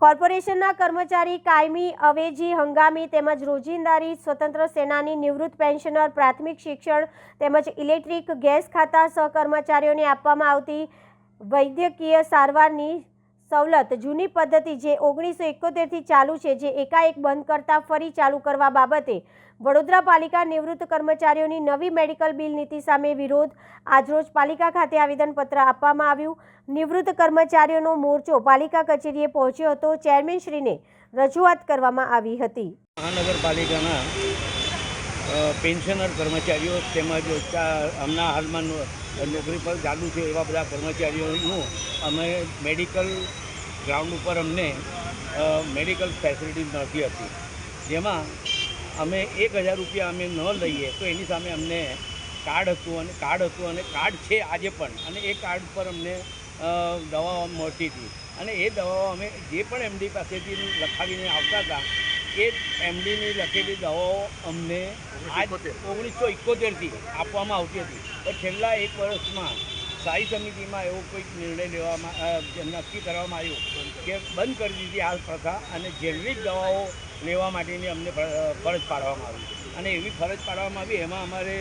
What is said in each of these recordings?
કોર્પોરેશનના કર્મચારી કાયમી અવેજી હંગામી તેમજ રોજિંદારી સ્વતંત્ર સેનાની નિવૃત્ત પેન્શનર પ્રાથમિક શિક્ષણ તેમજ ઇલેક્ટ્રિક ગેસ ખાતા સહકર્મચારીઓને આપવામાં આવતી વૈદ્યકીય સારવારની સવલત જૂની પદ્ધતિ જે ઓગણીસો એકોતેરથી ચાલુ છે, જે એકાએક બંધ કરતા ફરી ચાલુ કરવા બાબતે વડોદરા પાલિકા નિવૃત્ત કર્મચારીઓની નવી મેડિકલ બિલ નીતિ સામે વિરોધ. આજરોજ પાલિકા ખાતે આવેદનપત્ર આપવામાં આવ્યું. નિવૃત્ત કર્મચારીઓનો મોરચો પાલિકા કચેરીએ પહોંચ્યો હતો. ચેરમેનશ્રીને રજૂઆત કરવામાં આવી હતી. મહાનગરપાલિકાના પેન્શનર કર્મચારીઓ તેમજ હમણાં હાલમાં નોકરી પર ચાલુ છે એવા બધા કર્મચારીઓનું અમે મેડિકલ ગ્રાઉન્ડ ઉપર અમને મેડિકલ ફેસિલિટી નથી હતી. જેમાં અમે એક હજાર રૂપિયા અમે ન લઈએ તો એની સામે અમને કાર્ડ હતું અને કાર્ડ હતું અને કાર્ડ છે આજે પણ. અને એ કાર્ડ પર અમને દવાઓ મળતી હતી. અને એ દવાઓ અમે જે પણ એમડી પાસેથી લખાવીને આવતા હતા, એ એમડીની લખેલી દવાઓ અમને આજ ઓગણીસો ઇકોતેરથી આપવામાં આવતી હતી. પણ છેલ્લા એક વર્ષમાં સ્થાયી સમિતિમાં એવો કોઈક નિર્ણય લેવામાં નક્કી કરવામાં આવ્યો કે બંધ કરી દીધી આ પ્રથા અને જેનરિક દવાઓ લેવા માટેની અમને ફરજ પાડવામાં આવી. અને એવી ફરજ પાડવામાં આવી એમાં અમારે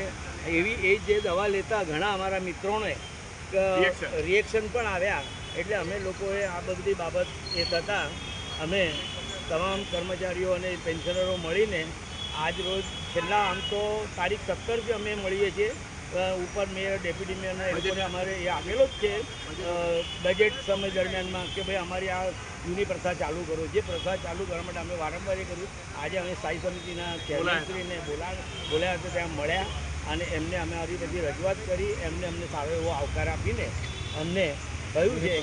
એવી એ જે દવા લેતા ઘણા અમારા મિત્રોને રિએક્શન પણ આવ્યા. એટલે અમે લોકોએ આ બધી બાબત એ થતાં અમે તમામ કર્મચારીઓ અને પેન્શનરો મળીને આજ રોજ છેલ્લા આમ તો તારીખ સત્તરથી અમે મળીએ છીએ. ઉપર મેયર ડેપ્યુટી મેયરના એ લોકોને અમારે એ આપેલો જ છે બજેટ સમય દરમિયાનમાં કે ભાઈ અમારી આ જૂની પ્રથા ચાલુ કરો. જે પ્રથા ચાલુ કરવા માટે અમે વારંવાર એ કર્યું. આજે અમે સ્થાયી સમિતિના ચેરમેનશ્રીને બોલા બોલ્યા હતા ત્યાં મળ્યા અને એમને અમે આવી બધી રજૂઆત કરી એમને અમને સારો એવો આવકાર આપીને અમને કહ્યું છે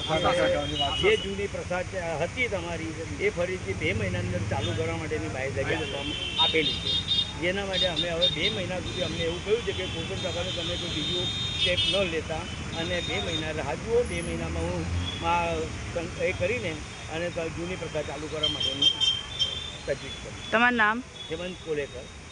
જે જૂની પ્રથા હતી તમારી એ ફરીથી બે મહિનાની અંદર ચાલુ કરવા માટેની બાહેધરી જગ્યા આપેલી છે. જેના માટે અમે હવે બે મહિના સુધી અમને એવું કહ્યું છે કે કોઈ પણ પ્રકારનું તમે કોઈ બીજું સ્ટેપ ન લેતા અને બે મહિના રાહ જુઓ બે મહિનામાં હું એ કરીને અને જૂની પ્રથા ચાલુ કરવા માટેનું તજવીજ કરું તમારું નામ? હેમંત કોલેકર.